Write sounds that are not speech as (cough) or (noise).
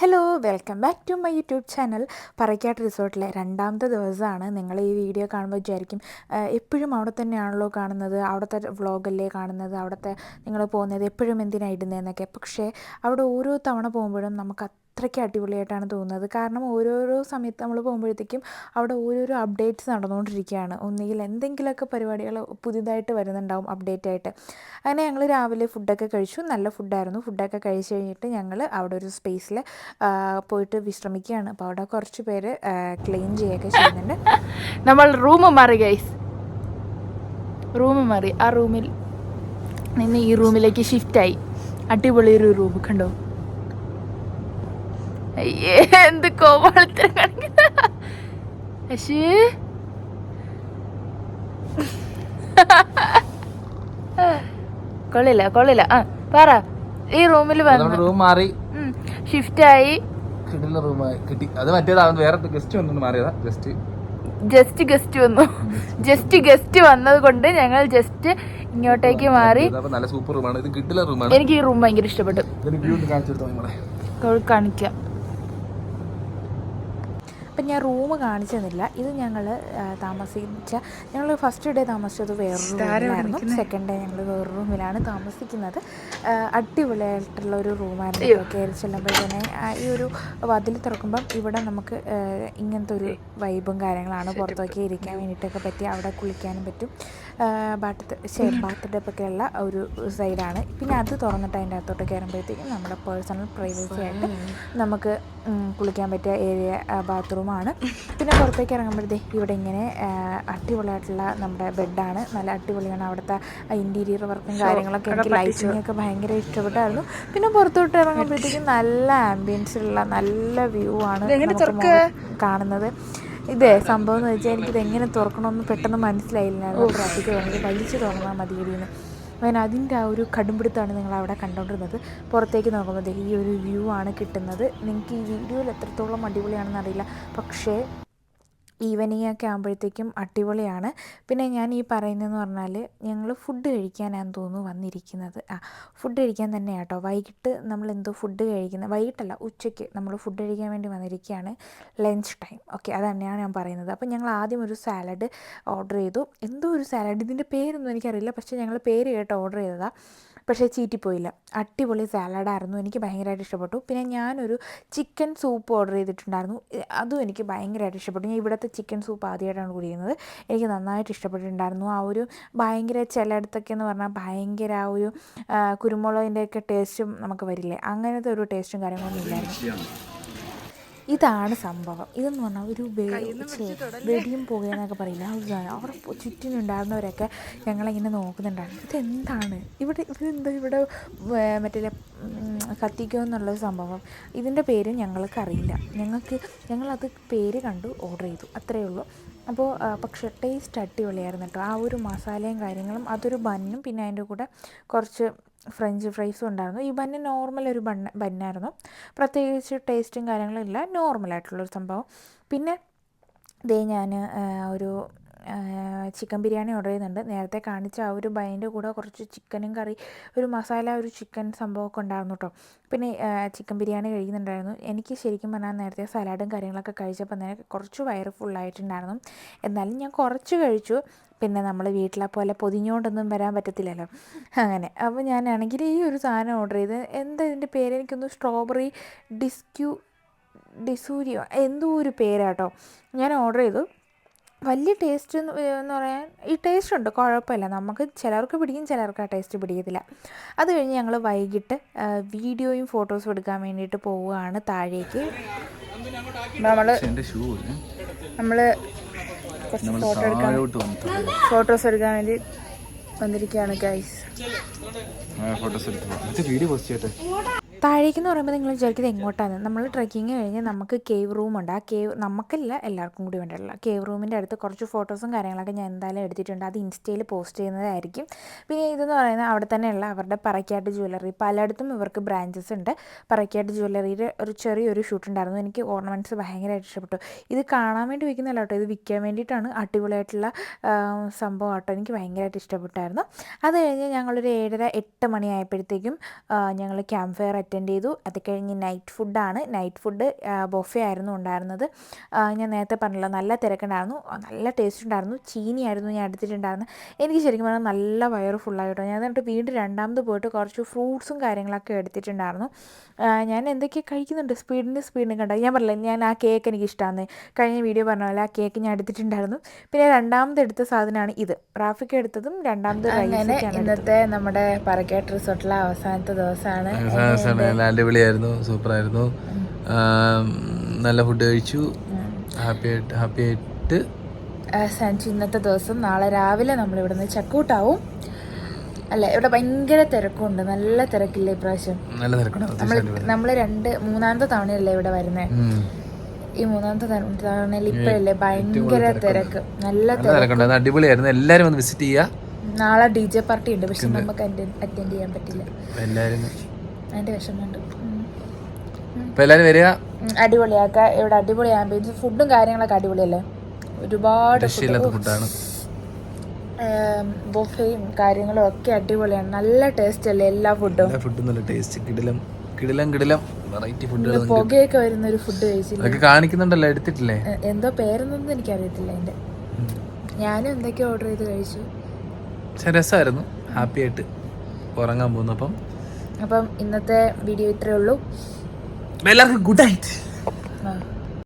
Hello welcome back to my YouTube channel Parakkat റിസോർട്ടിലെ രണ്ടാമത്തെ ദിവസമാണ്. നിങ്ങൾ ഈ വീഡിയോ കാണുമ്പോൾ വിചാരിക്കും എപ്പോഴും അവിടെ തന്നെയാണല്ലോ കാണുന്നത്. അവിടുത്തെ വ്ളോഗല്ലേ കാണുന്നത്? അവിടുത്തെ നിങ്ങൾ പോകുന്നത് എപ്പോഴും എന്തിനാണ് ഇടുന്നതെന്നൊക്കെ. പക്ഷേ അവിടെ ഓരോ തവണ പോകുമ്പോഴും നമുക്ക് അത്രയ്ക്ക് അടിപൊളിയായിട്ടാണ് തോന്നുന്നത്. കാരണം ഓരോരോ സമയത്ത് നമ്മൾ പോകുമ്പോഴത്തേക്കും അവിടെ ഓരോരോ അപ്ഡേറ്റ്സ് നടന്നുകൊണ്ടിരിക്കുകയാണ്. ഒന്നുകിൽ എന്തെങ്കിലുമൊക്കെ പരിപാടികൾ പുതിയതായിട്ട് വരുന്നുണ്ടാവും അപ്ഡേറ്റ് ആയിട്ട്. അങ്ങനെ ഞങ്ങൾ രാവിലെ ഫുഡൊക്കെ കഴിച്ചു. നല്ല ഫുഡായിരുന്നു ഫുഡൊക്കെ കഴിച്ച് കഴിഞ്ഞിട്ട് ഞങ്ങൾ അവിടെ ഒരു സ്പേസിൽ പോയിട്ട് വിശ്രമിക്കുകയാണ്. അപ്പോൾ അവിടെ കുറച്ച് പേര് ക്ലീൻ ചെയ്യുകയൊക്കെ ചെയ്യുന്നുണ്ട്. (laughs) നമ്മൾ റൂം മാറി ഗൈസ് റൂം മാറി. ആ റൂമിൽ നിന്ന് ഈ റൂമിലേക്ക് ഷിഫ്റ്റായി അടിപൊളി ഒരു റൂം കണ്ടോ? അയ്യേ എന്ത് കാണിക്കുന്ന കൊള്ളില്ല കൊള്ളില്ല. ആ പറ. ഈ റൂമിൽ വന്നു റൂം മാറി. ഷിഫ്റ്റ് ആയി. കിട്ടുന്ന റൂം കിട്ടി. അത് മറ്റേതാവുന്നു. വേറെ ഗസ്റ്റ് വന്നു മാറിയതാ. ഗസ്റ്റ് ജസ്റ്റ് ഗസ്റ്റ് വന്നു. ജസ്റ്റ് ഗസ്റ്റ് വന്നത് കൊണ്ട് ഞങ്ങൾ ജസ്റ്റ് ഇങ്ങോട്ടേക്ക് മാറി. നല്ല സൂപ്പർ റൂമാണ് ഇത് കിട്ടില്ല റൂമാണ് എനിക്ക് ഈ റൂം ഭയങ്കര ഇഷ്ടപ്പെട്ടു. കാണിക്കാം. അപ്പം ഞാൻ റൂം കാണിച്ചു തന്നില്ല ഇത് ഞങ്ങൾ താമസിച്ച ഞങ്ങൾ ഫസ്റ്റ് ഡേ താമസിച്ചത് വേറൊരു റൂമിലായിരുന്നു. സെക്കൻഡ് ഡേ ഞങ്ങൾ വേറൊരു റൂമിലാണ് താമസിക്കുന്നത്. അടിപൊളിയായിട്ടുള്ള ഒരു റൂമായിരുന്നു കയറി ചെല്ലുമ്പോഴത്തേനെ. ഈ ഒരു വാതിൽ തുറക്കുമ്പം ഇവിടെ നമുക്ക് ഇങ്ങനത്തെ ഒരു വൈബും കാര്യങ്ങളാണ് പുറത്തൊക്കെ ഇരിക്കാൻ വേണ്ടിയിട്ടൊക്കെ പറ്റി അവിടെ കുളിക്കാനും പറ്റും. ബാത്ത് ബാത്ത് ടപ്പൊക്കെയുള്ള ഒരു സൈഡാണ്. പിന്നെ അത് തുറന്നിട്ട് അതിന്റെ അകത്തോട്ട് കയറുമ്പോഴത്തേക്കും നമ്മുടെ പേഴ്സണൽ പ്രൈവസി ആയിട്ട് നമുക്ക് കുളിക്കാൻ പറ്റിയ ഏരിയ ബാത്റൂമാണ് പിന്നെ പുറത്തേക്ക് ഇറങ്ങുമ്പോഴത്തേ ഇവിടെ ഇങ്ങനെ അടിപൊളിയായിട്ടുള്ള നമ്മുടെ ബെഡാണ് നല്ല അടിപൊളിയാണ്. അവിടുത്തെ ഇന്റീരിയർ വർക്കും കാര്യങ്ങളൊക്കെ എനിക്ക് ലൈറ്റിംഗ് ഒക്കെ ഭയങ്കര ഇഷ്ടപ്പെട്ടായിരുന്നു. പിന്നെ പുറത്തോട്ട് ഇറങ്ങുമ്പോഴത്തേക്കും നല്ല ആംബിയൻസ് ഉള്ള നല്ല വ്യൂ ആണ് കാണുന്നത്. ഇതേ സംഭവം എന്ന് വെച്ചാൽ എനിക്കിത് എങ്ങനെ തുറക്കണമെന്ന് പെട്ടെന്ന് മനസ്സിലായില്ല. ട്രാഫിക് വേണമെങ്കിൽ വലിച്ചു തുറന്നാൽ മതിയെന്ന് അങ്ങനെ അതിന്റെ ആ ഒരു കടുംപിടുത്തമാണ് നിങ്ങൾ അവിടെ കണ്ടുകൊണ്ടിരുന്നത് പുറത്തേക്ക് നോക്കുമ്പോൾ ഈ ഒരു വ്യൂ ആണ് കിട്ടുന്നത്. നിങ്ങൾക്ക് ഈ വീഡിയോയിൽ എത്രത്തോളം അടിപൊളിയാണെന്ന് അറിയില്ല. പക്ഷേ ഈവനിങ് ഒക്കെ ആകുമ്പോഴത്തേക്കും അടിപൊളിയാണ്. പിന്നെ ഞാൻ ഈ പറയുന്നതെന്ന് പറഞ്ഞാൽ ഞങ്ങൾ ഫുഡ് കഴിക്കാനാന്ന് തോന്നുന്നു വന്നിരിക്കുന്നത്. ആ ഫുഡ് കഴിക്കാൻ തന്നെ കേട്ടോ വൈകിട്ട് നമ്മൾ എന്തോ ഫുഡ് കഴിക്കുന്നത് വൈകിട്ടല്ല ഉച്ചയ്ക്ക് നമ്മൾ ഫുഡ് കഴിക്കാൻ വേണ്ടി വന്നിരിക്കുകയാണ് ലഞ്ച് ടൈം ഓക്കെ അത് തന്നെയാണ് ഞാൻ പറയുന്നത്. അപ്പോൾ ഞങ്ങൾ ആദ്യം ഒരു സാലഡ് ഓർഡർ ചെയ്തു. എന്തോ ഒരു സാലഡ് ഇതിന്റെ പേരൊന്നും എനിക്കറിയില്ല. പക്ഷേ ഞങ്ങൾ പേര് കേട്ട് ഓർഡർ ചെയ്തതാണ് പക്ഷേ ചീറ്റിപ്പോയില്ല. അടിപൊളി സാലഡായിരുന്നു. എനിക്ക് ഭയങ്കരമായിട്ട് ഇഷ്ടപ്പെട്ടു. പിന്നെ ഞാനൊരു ചിക്കൻ സൂപ്പ് ഓർഡർ ചെയ്തിട്ടുണ്ടായിരുന്നു. അതും എനിക്ക് ഭയങ്കരമായിട്ട് ഇഷ്ടപ്പെട്ടു. ഞാൻ ഇവിടുത്തെ ചിക്കൻ സൂപ്പ് ആദ്യമായിട്ടാണ് കുടിക്കുന്നത്. എനിക്ക് നന്നായിട്ട് ഇഷ്ടപ്പെട്ടിട്ടുണ്ടായിരുന്നു. ആ ഒരു ഭയങ്കര ചിലയിടത്തൊക്കെ എന്ന് പറഞ്ഞാൽ ഭയങ്കര ആ ഒരു കുരുമുളകിന്റെയൊക്കെ ടേസ്റ്റും നമുക്ക് വരില്ലേ? അങ്ങനത്തെ ഒരു ടേസ്റ്റും കാര്യങ്ങളൊന്നും ഇല്ലായിരുന്നു. ഇതാണ് സംഭവം. ഇതെന്ന് പറഞ്ഞാൽ ഒരു വെടിയും പുകയെന്നൊക്കെ പറയില്ല? സാധനം അവിടെ ചുറ്റിനുണ്ടായിരുന്നവരൊക്കെ ഞങ്ങളിങ്ങനെ നോക്കുന്നുണ്ടായിരുന്നു. ഇതെന്താണ്? ഇവിടെ ഇതെന്താ ഇവിടെ മറ്റേ കത്തിക്കോ എന്നുള്ള സംഭവം. ഇതിന്റെ പേര് ഞങ്ങൾക്ക് അറിയില്ല ഞങ്ങൾക്ക് ഞങ്ങളത് പേര് കണ്ടു ഓർഡർ ചെയ്തു. അത്രയേ ഉള്ളൂ. അപ്പോൾ പക്ഷേ ടേസ്റ്റ് അടിപൊളിയായിരുന്നു കേട്ടോ ആ ഒരു മസാലയും കാര്യങ്ങളും അതൊരു ബന്നും പിന്നെ അതിന്റെ കൂടെ കുറച്ച് ഫ്രഞ്ച് ഫ്രൈസും ഉണ്ടായിരുന്നു. ഈ ബന്ന് നോർമൽ ഒരു ബണ്ണ് ബന്നായിരുന്നു. പ്രത്യേകിച്ച് ടേസ്റ്റും കാര്യങ്ങളും ഇല്ല. നോർമലായിട്ടുള്ളൊരു സംഭവം. പിന്നെ ഇതേ ഞാൻ ഒരു ചിക്കൻ ബിരിയാണി ഓർഡർ ചെയ്യുന്നുണ്ട് നേരത്തെ കാണിച്ച ആ ഒരു ബൈന്റെ കൂടെ കുറച്ച് ചിക്കനും കറി ഒരു മസാല ഒരു ചിക്കൻ സംഭവമൊക്കെ ഉണ്ടായിരുന്നു കേട്ടോ പിന്നെ ചിക്കൻ ബിരിയാണി കഴിക്കുന്നുണ്ടായിരുന്നു. എനിക്ക് ശരിക്കും പറഞ്ഞാൽ നേരത്തെ സലാഡും കാര്യങ്ങളൊക്കെ കഴിച്ചപ്പോൾ തന്നെ കുറച്ച് വയറ് ഫുള്ളായിട്ടുണ്ടായിരുന്നു എന്നാലും ഞാൻ കുറച്ച് കഴിച്ചു. പിന്നെ നമ്മൾ വീട്ടിലെ പോലെ പൊതിഞ്ഞുകൊണ്ടൊന്നും വരാൻ പറ്റത്തില്ലല്ലോ. അങ്ങനെ. അപ്പോൾ ഞാനാണെങ്കിൽ ഈ ഒരു സാധനം ഓർഡർ ചെയ്ത് എന്താ ഇതിന്റെ പേര്? എനിക്കൊന്ന് സ്ട്രോബെറി ഡിസ്ക്യൂ ഡിസൂരിയോ എന്തോ ഒരു പേരാട്ടോ ഞാൻ ഓർഡർ ചെയ്തു. വലിയ ടേസ്റ്റ് എന്ന് പറയാൻ ഈ ടേസ്റ്റ് ഉണ്ട് കുഴപ്പമില്ല. നമുക്ക് ചിലർക്ക് പിടിക്കും ചിലർക്ക് ആ ടേസ്റ്റ് പിടിക്കത്തില്ല. അത് കഴിഞ്ഞ് ഞങ്ങൾ വൈകിട്ട് വീഡിയോയും ഫോട്ടോസും എടുക്കാൻ വേണ്ടിയിട്ട് പോവുകയാണ് താഴേക്ക്. നമ്മൾ നമ്മൾ ഫോട്ടോ എടുക്കാൻ ഫോട്ടോസ് എടുക്കാൻ വേണ്ടി വന്നിരിക്കുകയാണ് ഗൈസ് ഫോട്ടോസ് എടുത്തു വീഡിയോ പോസ്റ്റ് ചെയ്യട്ടെ. താഴേക്ക് എന്ന് പറയുമ്പോൾ നിങ്ങൾ വിചാരിക്കുന്നത് എങ്ങോട്ടാണ്? നമ്മൾ ട്രക്കിങ് കഴിഞ്ഞ് നമുക്ക് കേവ് റൂം ഉണ്ട്. ആ കേവ് നമുക്കല്ല എല്ലാവർക്കും കൂടി വേണ്ടിയുള്ള കേവ് റൂമിന്റെ അടുത്ത് കുറച്ച് ഫോട്ടോസും കാര്യങ്ങളൊക്കെ ഞാൻ എന്തായാലും എടുത്തിട്ടുണ്ട്. അത് ഇൻസ്റ്റയിൽ പോസ്റ്റ് ചെയ്യുന്നതായിരിക്കും. പിന്നെ ഇതെന്ന് പറയുന്നത് അവിടെ തന്നെയുള്ള അവരുടെ പറക്കാട്ട് ജ്വല്ലറി പലയിടത്തും ഇവർക്ക് ബ്രാഞ്ചസ് ഉണ്ട്. പറക്കാട്ട് ജ്വല്ലറിയുടെ ഒരു ചെറിയൊരു ഷൂട്ട് ഉണ്ടായിരുന്നു. എനിക്ക് ഓർണമെന്റ്സ് ഭയങ്കരമായിട്ട് ഇഷ്ടപ്പെട്ടു. ഇത് കാണാൻ വേണ്ടി വയ്ക്കുന്നതല്ല കേട്ടോ. ഇത് വിൽക്കാൻ വേണ്ടിയിട്ടാണ് അടിപൊളിയായിട്ടുള്ള സംഭവം കേട്ടോ എനിക്ക് ഭയങ്കരമായിട്ട് ഇഷ്ടപ്പെട്ടായിരുന്നു. അത് കഴിഞ്ഞ് ഞങ്ങളൊരു ഏഴര എട്ട് മണിയായപ്പോഴത്തേക്കും ഞങ്ങൾ ക്യാമ്പ് ഫയർ അറ്റൻഡ് അറ്റൻഡ് ചെയ്തു. അത് കഴിഞ്ഞ് നൈറ്റ് ഫുഡാണ് നൈറ്റ് ഫുഡ് ബൊഫെ ആയിരുന്നു ഉണ്ടായിരുന്നത്. ഞാൻ നേരത്തെ പറഞ്ഞല്ലോ നല്ല തിരക്കുണ്ടായിരുന്നു. നല്ല ടേസ്റ്റ് ഉണ്ടായിരുന്നു. ചീനിയായിരുന്നു ഞാൻ എടുത്തിട്ടുണ്ടായിരുന്നത്. എനിക്ക് ശരിക്കും പറഞ്ഞാൽ നല്ല വയറ് ഫുള്ളായിട്ടോ ഞാൻ എന്നിട്ട് വീണ്ടും രണ്ടാമത് പോയിട്ട് കുറച്ച് ഫ്രൂട്ട്സും കാര്യങ്ങളൊക്കെ എടുത്തിട്ടുണ്ടായിരുന്നു. ഞാൻ എന്തൊക്കെ കഴിക്കുന്നുണ്ട്. സ്പീഡിന് സ്പീഡിന് കണ്ടത് ഞാൻ പറഞ്ഞില്ല ഞാൻ ആ കേക്ക് എനിക്ക് ഇഷ്ടമാണ് കഴിഞ്ഞ വീഡിയോ പറഞ്ഞ പോലെ ആ കേക്ക് ഞാൻ എടുത്തിട്ടുണ്ടായിരുന്നു. പിന്നെ രണ്ടാമത് എടുത്ത സാധനമാണ് ഇത്. റാഫിക്ക് എടുത്തതും രണ്ടാമത് ഇന്നത്തെ നമ്മുടെ പറക്കേട്ട് റിസോർട്ടിലെ അവസാനത്തെ ദിവസമാണ്. നല്ല അടിപൊളിയായിരുന്നു സൂപ്പറായിരുന്നു. നല്ല ഫുഡ് കഴിച്ചു. ഹാപ്പി ആയിട്ട് ഹാപ്പി ആയിട്ട്. സഞ്ചു ഇന്നത്തെ ദിവസം നാളെ രാവിലെ നമ്മൾ ഇവിടുന്ന് ചെക്കൗട്ടാവും അല്ലേ ഇവിടെ ഭയങ്കര തിരക്കുണ്ട്. നല്ല തിരക്കില്ല ഇപ്രാവശ്യം? നല്ല തിരക്കുണ്ടായിരുന്നു നമ്മൾ രണ്ട് മൂന്നാമത്തെ തവണയല്ലേ ഇവിടെ വരുന്നേ? ഈ മൂന്നാമത്തെ തവണ- തവണയിൽ ഇപ്പഴല്ലേ ഭയങ്കര തിരക്ക്. നല്ല തിരക്കുണ്ട്. അടിപൊളിയായിരുന്നു. എല്ലാരും ഒന്ന് വിസിറ്റ് ചെയ്യാ. നാളെ ഡി ജെ പാർട്ടി ഉണ്ട്. പക്ഷെ നമുക്ക് അറ്റൻഡ് ചെയ്യാൻ പറ്റില്ല. എല്ലാവരും അതിന്റെ വിഷമമുണ്ട്. ഉം. അപ്പൊ എല്ലാവരും വരിക. അടിപൊളിയാക്ക. ഇവിടെ അടിപൊളി ആംബിയൻസ് ഫുഡും കാര്യങ്ങളൊക്കെ അടിപൊളിയല്ലേ? ഒരുപാട് ഫുഡാണ് ബൊഫയും കാര്യങ്ങളും ഒക്കെ അടിപൊളിയാണ്. നല്ല ടേസ്റ്റ് അല്ലേ എല്ലാ ഫുഡും ഫുഡും നല്ല ടേസ്റ്റ് കിടിലം കിടിലം കിടിലം വെറൈറ്റി ഫുഡ് പുകയൊക്കെ വരുന്ന ഒരു ഫുഡ് കഴിച്ചില്ല? കാണിക്കുന്നുണ്ടല്ലോ എടുത്തിട്ടില്ലേ? എന്തോ എന്തോ പേരൊന്നും എനിക്കറിയത്തില്ല എന്റെ ഞാനും എന്തൊക്കെ ഓർഡർ ചെയ്ത് കഴിച്ചു. രസമായിരുന്നു. ഹാപ്പി ആയിട്ട് ഉറങ്ങാൻ പോകുന്നു. അപ്പം ഇന്നത്തെ വീഡിയോ ഇത്രയേ ഉള്ളൂ. എല്ലാവർക്കും ഗുഡ് നൈറ്റ് ആ.